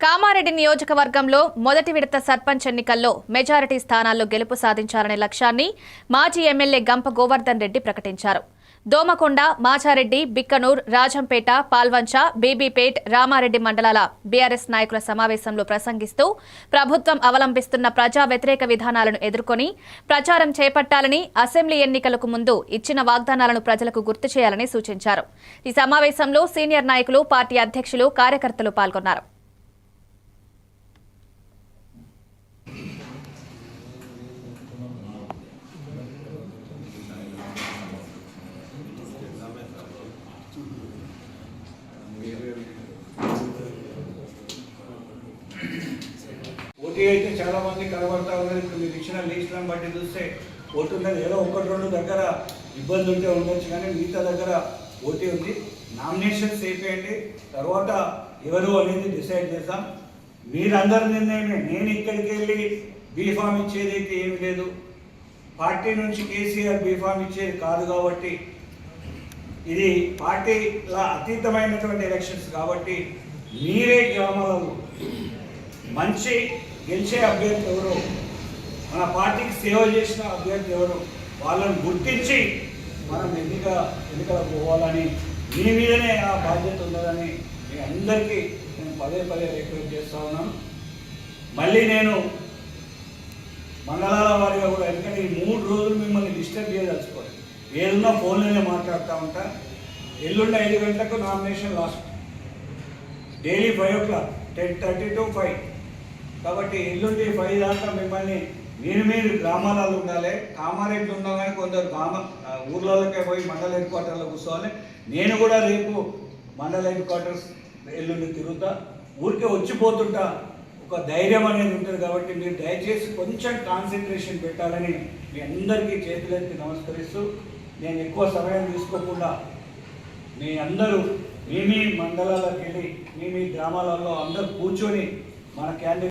కామారెడ్డి నియోజకవర్గంలో మొదటి విడత సర్పంచ్ ఎన్నికల్లో మెజారిటీ స్థానాల్లో గెలుపు సాధించాలనే లక్ష్యాన్ని మాజీ ఎమ్మెల్యే గంప గోవర్ధన్ రెడ్డి ప్రకటించారు. దోమకొండ మాచారెడ్డి బిక్కనూర్ రాజంపేట పాల్వంచ బీబీపేట్ రామారెడ్డి మండలాల బీఆర్ఎస్ నాయకుల సమావేశంలో ప్రసంగిస్తూ ప్రభుత్వం అవలంబిస్తున్న ప్రజా వ్యతిరేక విధానాలను ఎదుర్కొని ప్రచారం చేపట్టాలని అసెంబ్లీ ఎన్నికలకు ముందు ఇచ్చిన వాగ్దానాలను ప్రజలకు గుర్తు చేయాలని సూచించారు. ఈ సమావేశంలో సీనియర్ నాయకులు పార్టీ అధ్యక్షులు కార్యకర్తలు పాల్గొన్నారు. ఓటీ అయితే చాలా మంది కనబడతా ఉన్నారు. ఇప్పుడు మీరు ఇచ్చిన లీస్ట్లను బట్టి చూస్తే ఓటు ఉన్నది ఏదో ఒకటి రెండు దగ్గర ఇబ్బంది ఉంటే ఉండొచ్చు కానీ మిగతా దగ్గర ఓటీ ఉంది. నామినేషన్స్ అయిపోయండి తర్వాత ఎవరు అనేది డిసైడ్ చేద్దాం. మీరందరి నిర్ణయమే. నేను ఇక్కడికి వెళ్ళి బీఫామ్ ఇచ్చేది అయితే ఏమి లేదు. పార్టీ నుంచి కేసీఆర్ బీఫామ్ ఇచ్చేది కాదు కాబట్టి ఇది పార్టీల అతీతమైనటువంటి ఎలక్షన్స్ కాబట్టి మీరే గ్రామాలలో మంచి గెలిచే అభ్యర్థి ఎవరు మన పార్టీకి సేవ చేసిన అభ్యర్థి ఎవరు వాళ్ళని గుర్తించి మనం ఎన్నిక ఎన్నికలకు పోవాలని మీ మీదనే ఆ బాధ్యత ఉన్నదని మీ అందరికీ నేను పదే పదే రిక్వెస్ట్ చేస్తూ ఉన్నాను. మళ్ళీ నేను మండలాల వారిగా కూడా ఎందుకంటే ఈ మూడు రోజులు మిమ్మల్ని డిస్టర్బ్ చేయదలుచుకోవాలి ఏదన్నా ఫోన్లోనే మాట్లాడుతూ ఉంటా. ఎల్లుండి ఐదు గంటలకు nomination last. Daily five o'clock ten thirty to five. కాబట్టి ఎల్లుండి ఫైవ్ దాకా మిమ్మల్ని మీరు మీరు గ్రామాలలో ఉండాలి. కామారెడ్డి ఉన్నాం కానీ కొందరు గ్రామ ఊర్లలోకే పోయి మండల హెడ్ క్వార్టర్లో కూర్చోవాలి. నేను కూడా రేపు మండల హెడ్ క్వార్టర్స్ ఎల్లుండి తిరుగుతా. ఊరికే వచ్చిపోతుంటా. ఒక ధైర్యం అనేది ఉంటుంది కాబట్టి మీరు దయచేసి కొంచెం కాన్సన్ట్రేషన్ పెట్టాలని మీ అందరికీ చేతులెత్తి నమస్కరిస్తూ నేను ఎక్కువ సమయం తీసుకోకుండా మీ అందరూ మీ మీ మండలాలకు వెళ్ళి మీ మీ గ్రామాలలో అందరూ కూర్చొని మన క్యాండిడేట్